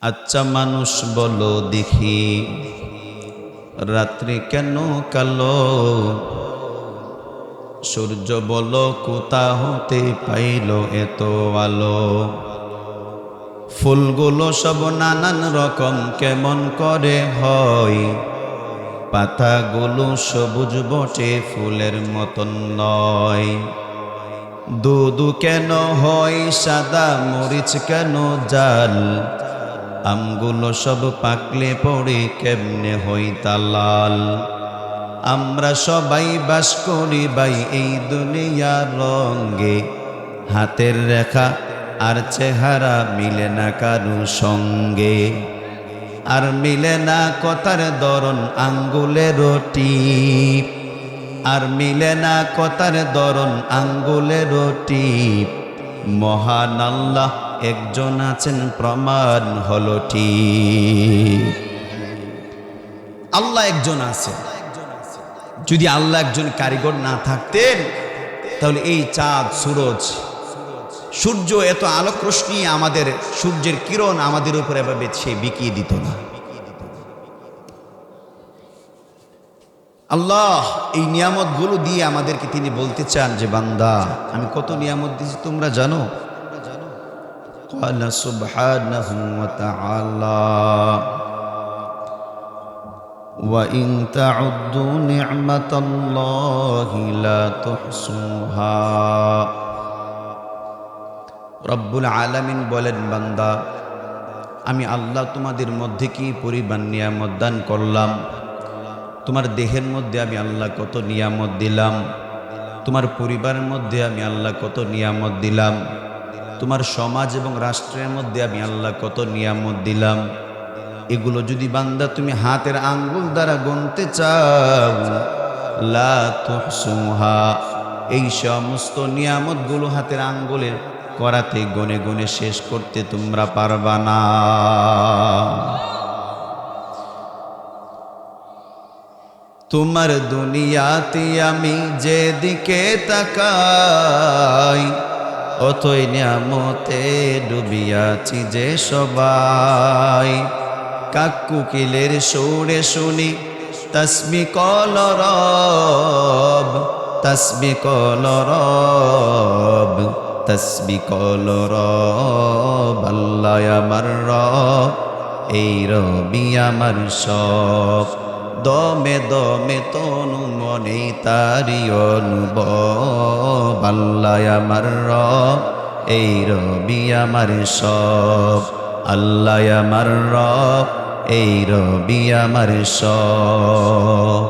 আচ্ছা মানুষ বলো দেখি, রাত্রি কেন কালো? সূর্য বলো কোথা হতে পাইল এত আলো? ফুলগুলো সব নানান রকম কেমন করে হয়? পাতাগুলো সবুজ বটে ফুলের মতন নয়। দুদু কেন হয়, সাদা মরিচ কেন জাল? আমগুলো সব পাকলে পড়ে কেমনে হই তালাল আমরা সবাই বাস করি বাই এই দুনিয়ার রঙ্গে হাতের রেখা আর চেহারা মিলে না কারু সঙ্গে। আর মিলে না কথার দরন আঙ্গুলের রটি আর মিলে না কথার দরন আঙ্গুলের টিপ। মহান আল্লাহ একজন আছেন, প্রমাণ হলো ঠিক। আল্লাহ একজন আছেন। যদি আল্লাহ একজন কারিগর না থাকতেন, তাহলে এই চাঁদ, সুরজ, সূর্য এত আলোক রশ্মি আমাদের সূর্যের কিরণ আমাদের উপরে এভাবে সে বিকিয়ে দিত না। আল্লাহ, এই নিয়ামতগুলো দিয়ে আমাদেরকে তিনি বলতে চান যে, বান্দা, আমি কত নিয়ামত দিয়েছি তোমরা জানো? قال سبحانه وتعالى وإن تعدوا نعمة الله لا تحصوها রব্বুল আলামিন বলেন বান্দা আমি আল্লাহ তোমাদের মধ্যে কি পরিমাণ নিয়ামত দান করলাম তোমার দেহের মধ্যে আমি আল্লাহ কত নিয়ামত দিলাম তোমার পরিবারের মধ্যে আমি আল্লাহ কত নিয়ামত দিলাম তোমার সমাজ এবং রাষ্ট্রের মধ্যে আমি আল্লাহ কত নিয়ামত দিলাম। এগুলো যদি বান্দা তুমি হাতের আঙ্গুল দ্বারা গুনতে চাও এই সমস্ত নিয়ামতগুলো হাতের আঙ্গুলের করাতে গনে গনে শেষ করতে তোমরা পারবা না। তোমার দুনিয়াতে আমি যেদিকে তাকাই অতই নিয়ামতে ডুবিয়াছি যে সবাই। কাকুকিলের সৌরে শুনি তসবি কলরব তসবি কলরব তসবি কলরব আল্লাহ আমার রব, এই রবি আমার সব। দমে দমে তনু মনে তারি অনুভব। আল্লাহ আমার রব, এই রবি আমার সব। আল্লাহ আমার রব, এই রবি আমার সব।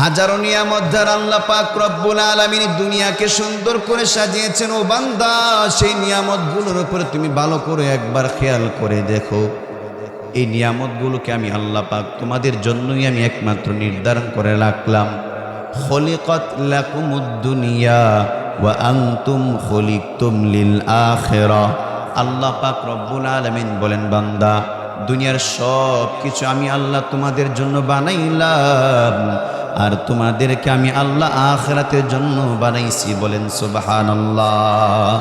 হাজারো নিয়ামত দ্বারা আল্লাহ পাক রব্বুল আলামিন দুনিয়াকে সুন্দর করে সাজিয়েছেন। ও বান্দা, সেই নিয়ামতগুলোর উপরে তুমি ভালো করে একবার খেয়াল করে দেখো। এই নিয়ামতগুলোকে আমি আল্লাহ পাক তোমাদের জন্যই আমি একমাত্র নির্ধারণ করে রাখলাম। খলিকত লাকুমুদ দুনিয়া ওয়া আনতুম খলিকতুম লিল আখিরাহ আল্লাহ পাক রব্বুল আলামিন বলেন, বান্দা, দুনিয়ার সব কিছু আমি আল্লাহ তোমাদের জন্য বানাইলাম আর তোমাদেরকে আমি আল্লাহ আখরাতের জন্য বানাইছি বলেন সুবহানাল্লাহ।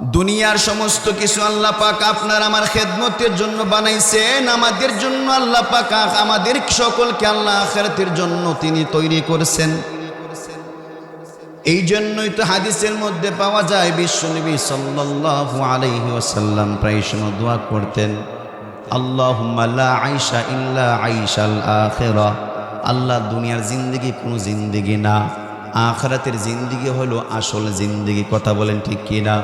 দুনিয়ার সমস্ত কিছু আল্লাহ পাক আপনার আমার খেদমতের জন্য বানাইছেন, আমাদের জন্য আল্লাহ পাক আমাদের সকলকে আল্লাহ আখেরাতের জন্য তিনি তৈরি করেছেন। এই জন্যই তো হাদিসের মধ্যে পাওয়া যায় বিশ্বনবী সাল্লাল্লাহু আলাইহি ওয়াসাল্লাম প্রায় সময় দোয়া করতেন, আল্লাহুম্মা লা আইশা ইল্লা আইশাল আখিরা। আল্লাহ দুনিয়ার জিন্দেগি কোনো জিন্দেগি না, আখরাতের জিন্দিগি হলো আসল জিন্দিগি, কথা বলেন ঠিক কি না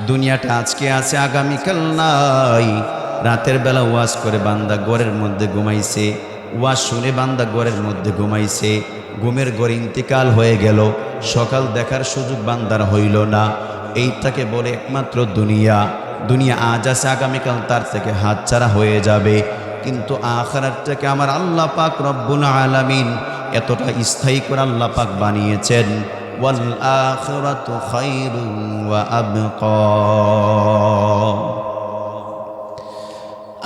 দুনিয়াটা আজকে আছে, আগামীকাল নাই। রাতের বেলা ওয়াশ করে বান্দা গড়ের মধ্যে ঘুমাইছে। ওয়াজ শুনে বান্দা গড়ের মধ্যে ঘুমাইছে। ঘুমের গড়ে ইন্তিকাল হয়ে গেল। সকাল দেখার সুযোগ বান্দার হইল না। এইটাকে বলে একমাত্র দুনিয়া। দুনিয়া আজ আছে, আগামীকাল তার থেকে হাতছাড়া হয়ে যাবে। কিন্তু আখারাতটাকে আমার আল্লাহ পাক রব্বুল আলামিন এতটা স্থায়ী করে আল্লাহ পাক বানিয়েছেন। খায়রুন ওয়া আবকা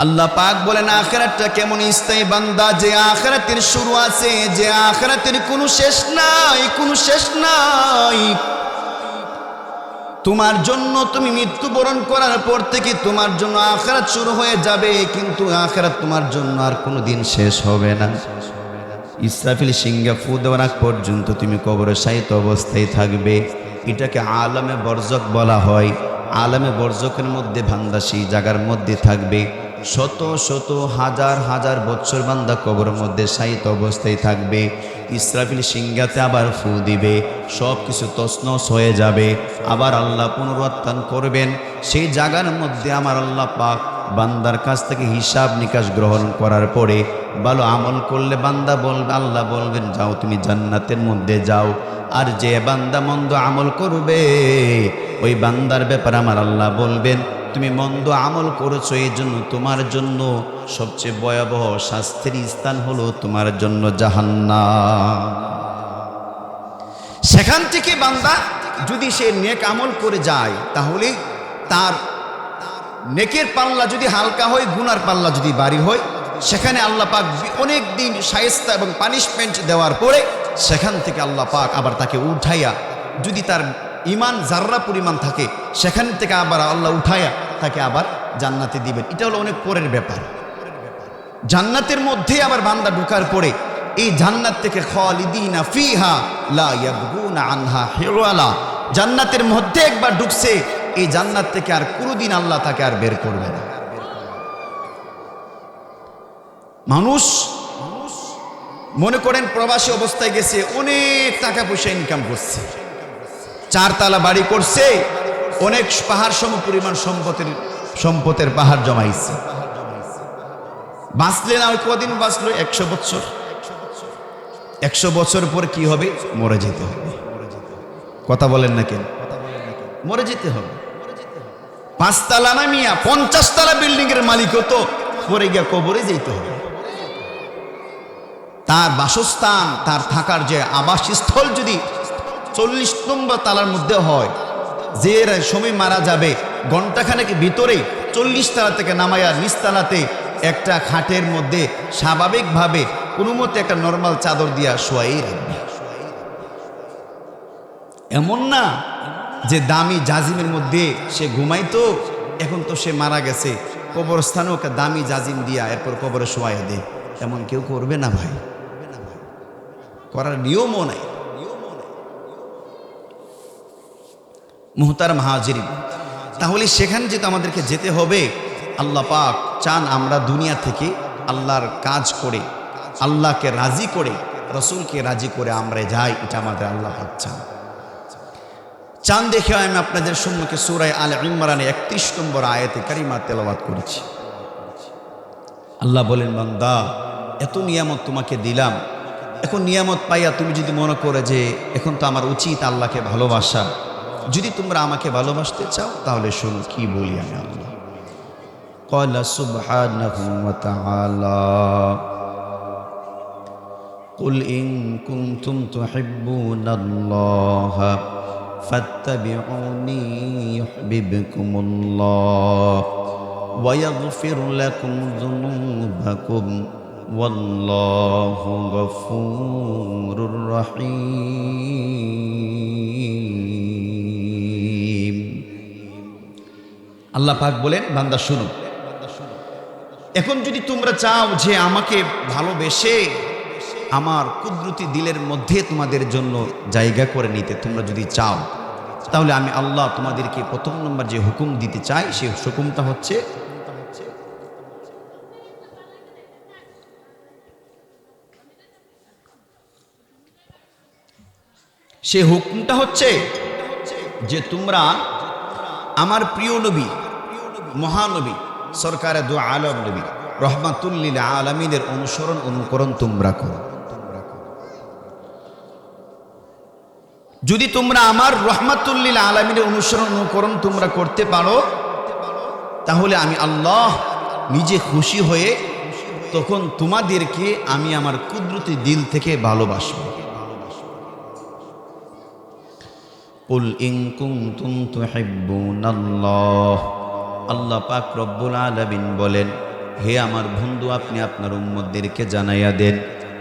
আল্লাহ পাক বলেন, আখেরাতটা কেমন স্থায়ী বান্দা? যে আখেরাতের শুরু আছে, যে আখেরাতের কোনো শেষ নাই, কোনো শেষ নাই। তোমার জন্য তুমি মৃত্যুবরণ করার পর থেকে তোমার জন্য আখেরাত শুরু হয়ে যাবে, কিন্তু আখেরাত তোমার জন্য আর কোনো দিন শেষ হবে না। ইসরাফিল সিংহা ফু দেওয়ার পর্যন্ত তুমি কবরে সাহিত্য অবস্থায় থাকবে। এটাকে আলামে বর্জক বলা হয়। আলামে বর্জকের মধ্যে ভান্দা সেই জায়গার মধ্যে থাকবে। শত শত, হাজার হাজার বছর বান্দা কবরের মধ্যে সাহিত্য অবস্থায় থাকবে। ইসরাফিল সিংহাতে আবার ফু দিবে। সব কিছু তসনস হয়ে যাবে। আবার আল্লাহ পুনরুত্থান করবেন। সেই জায়গার মধ্যে আমার আল্লাহ পাক বান্দার কাছ থেকে হিসাব নিকাশ গ্রহণ করার পরে ভালো আমল করলে বান্দা বলবে, আল্লাহ বলবেন, যাও তুমি জান্নাতের মধ্যে যাও। আর যে বান্দা মন্দ আমল করবে, ওই বান্দার ব্যাপারে আমার আল্লাহ বলবেন, তুমি মন্দ আমল করেছ, এই জন্য তোমার জন্য সবচেয়ে ভয়াবহ শাস্তির স্থান হলো তোমার জন্য জাহান্না সেখান থেকে বান্দা যদি সে নেক আমল করে যায়, তাহলে তার নেকের পাল্লা যদি হালকা হয়, গুনার পাল্লা যদি বাড়ি হয়, সেখানে আল্লাহ পাক অনেক দিন সায়স্তা এবং পানিশমেন্ট দেওয়ার পরে সেখান থেকে আল্লাহ পাক আবার তাকে উঠাইয়া, যদি তার ইমান জাররা পরিমাণ থাকে, সেখান থেকে আবার আল্লাহ উঠাইয়া তাকে আবার জান্নাতে দিবেন। এটা হলো অনেক পরের ব্যাপার। জান্নাতের মধ্যে আবার বান্দা ঢুকার পরে এই জান্নাত থেকে ফিহা লা আনহা জান্নাতের মধ্যে একবার ঢুকছে এই জান্নাত থেকে আর কোনোদিন আল্লাহ তাকে আর বের করবে না। মানুষ মনে করেন প্রবাসী অবস্থায় গেছে, অনেক টাকা পয়সা ইনকাম করছে। চারতলা বাড়ি করছে, অনেক পাহাড় সম পরিমাণ সম্পদের সম্পদের পাহাড় জমাইছে। বাঁচলে না ওই কদিন বাঁচলো? একশো বছর। একশো বছর পর কি হবে? মরে যেতে হবে। কথা বলেন না কেন? মরে যেতে হবে। পাঁচতলা না মিয়া পঞ্চাশ তলা বিল্ডিং এর মালিকও তো পরে গিয়া কবরে যেতে হবে। তার বাসস্থান, তার থাকার যে আবাসস্থল যদি চল্লিশ নম্বর তালার মধ্যে হয়, যে সময় মারা যাবে ঘন্টাখানেক ভিতরে চল্লিশ তালা থেকে নামাইয়া নিস্তালাতে একটা খাটের মধ্যে স্বাভাবিকভাবে কোনো মতে একটা নর্মাল চাদর দিয়া শোয়াই রাখবে। এমন না যে দামি জাজিমের মধ্যে সে ঘুমাইতো, এখন তো সে মারা গেছে। কবরস্থানে ওকে দামি জাজিম দিয়া এরপর কবরে শোয়াই দে। এমন কেউ করবে না ভাই। করার নিয়মও নাই। মোহতার মাহাজির তাহলে সেখানে যেহেতু আমাদেরকে যেতে হবে। আল্লাহ পাক চান আমরা দুনিয়া থেকে আল্লাহর কাজ করে, আল্লাহকে রাজি করে, রসুলকে রাজি করে আমরা যাই, এটা আমাদের আল্লাহ পাক চান। চান দেখে আমি আপনাদের সম্মুখে সুরায় আল ইমরানে একত্রিশ নম্বর আয়াতে কারিমা তেলাবাদ করেছি আল্লাহ বলেন বান্দা এত নিয়ামত তোমাকে দিলাম এখন নিয়ামত পাইয়া তুমি যদি মনে করে যে এখন তো আমার উচিত আল্লাহকে ভালোবাসা যদি তোমরা আমাকে ভালোবাসতে চাও তাহলে শোনো কি বলি আমি আল্লাহ قال سبحانه وتعالى قل إن كنتم تحبون الله فاتبعوني يحببكم الله ويغفر لكم ذنوبكم والله غفور رحيم আল্লাহ পাক বলেন বান্দা শুনো এখন যদি তোমরা চাও যে আমাকে ভালোবেসে আমার কুদরতি দিলের মধ্যে তোমাদের জন্য জায়গা করে নিতে তোমরা যদি চাও, তাহলে আমি আল্লাহ তোমাদেরকে প্রথম নম্বর যে হুকুম দিতে চাই সেই হুকুমটা হচ্ছে সে হুকুমটা হচ্ছে যে তোমরা আমার প্রিয় নবী, মহানবী, সরকারে দু আলম নবী রহমাতুল্লিল আলমিনের অনুসরণ, অনুকরণ তোমরা করো। যদি তোমরা আমার রহমাতুল্লিল আলমিনের অনুসরণ অনুকরণ তোমরা করতে পারো তাহলে আমি আল্লাহ নিজে খুশি হয়ে তখন তোমাদেরকে আমি আমার কুদরতি দিল থেকে ভালোবাসব قل إن كنتم تحبون الله আল্লাহ পাক রব্বুল আলামিন বলেন হে আমার বন্ধু আপনি আপনার উম্মতদেরকে জানাইয়া দেন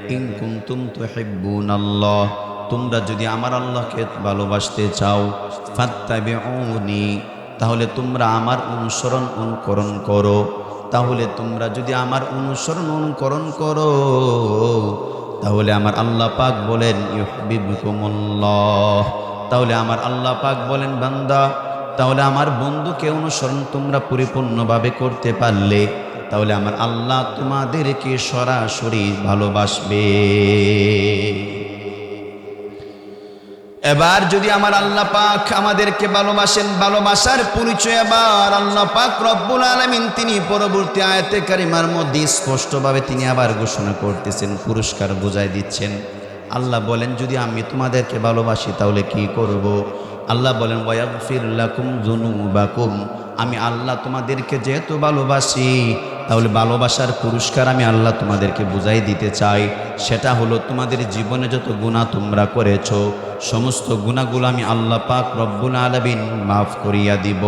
ইন কুনতুম তুহিব্বুন আল্লাহ তোমরা যদি আমার আল্লাহকে ভালোবাসতে চাও, ফাত্তাবিউনি, তাহলে তোমরা আমার অনুসরণ অনুকরণ করো। তাহলে তোমরা যদি আমার অনুসরণ অনুকরণ করো, তাহলে আমার আল্লাহ পাক বলেন ইউহিবুকুমুল্লাহ তাহলে আমার আল্লাহ পাক বলেন, বান্দা, তাহলে আমার বন্ধুকে অনুসরণ তোমরা পরিপূর্ণভাবে করতে পারলে, তাহলে আমার আল্লাহ তোমাদেরকে সরাসরি ভালোবাসবে। এবার যদি আমার আল্লাহ পাক আমাদেরকে ভালোবাসেন, ভালোবাসার পরিচয় এবার আল্লাহ পাক রব্বুল আলমিন তিনি পরবর্তী আয়াতে কারিমার মধ্যে স্পষ্টভাবে তিনি আবার ঘোষণা করতেছেন, পুরস্কার বোঝাই দিচ্ছেন আল্লাহ বলেন, যদি আমি তোমাদেরকে ভালোবাসি তাহলে কি করব। আল্লাহ বলেন ওয়াগফিরলাকুম জুনুবাকুম আমি আল্লাহ তোমাদেরকে যেহেতু ভালোবাসি তাহলে ভালোবাসার পুরস্কার আমি আল্লাহ তোমাদেরকে বুঝাই দিতে চাই। সেটা হলো তোমাদের জীবনে যত গুণা তোমরা করেছ, সমস্ত গুণাগুলো আমি আল্লাহ পাক রব্বুল আলবিন মাফ করিয়া দিব।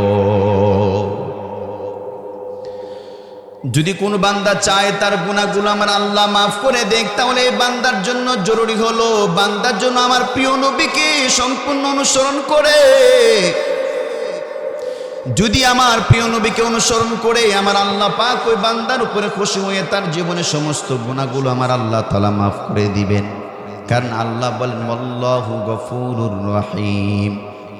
যদি কোন বান্দা চায় তার গুণাগুলো আমার আল্লাহ মাফ করে দেখ তাহলে এই বান্দার জন্য জরুরি হলো, বান্দার জন্য আমার প্রিয় নবীকে সম্পূর্ণ অনুসরণ করে যদি আমার প্রিয় নবীকে অনুসরণ করে আমার আল্লাহ পাক ওই বান্দার উপরে খুশি হয়ে তার জীবনে সমস্ত গুণাগুলো আমার আল্লাহ তালা মাফ করে দিবেন। কারণ আল্লাহ বলেন আল্লাহু গফুরুর রহিম।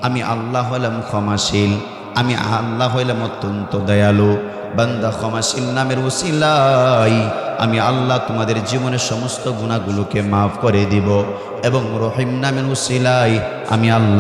আমি আল্লাহ হলাম ক্ষমাশীল, আমি আল্লাহ হইলাম অত্যন্ত দয়ালু। বান্দা ক্ষমাশীল নামের উসিলাই আমি আল্লাহ তোমাদের জীবনের সমস্ত গুণাগুলোকে মাফ করে দিব এবং রহিম নামের উসিলাই আমি আল্লাহ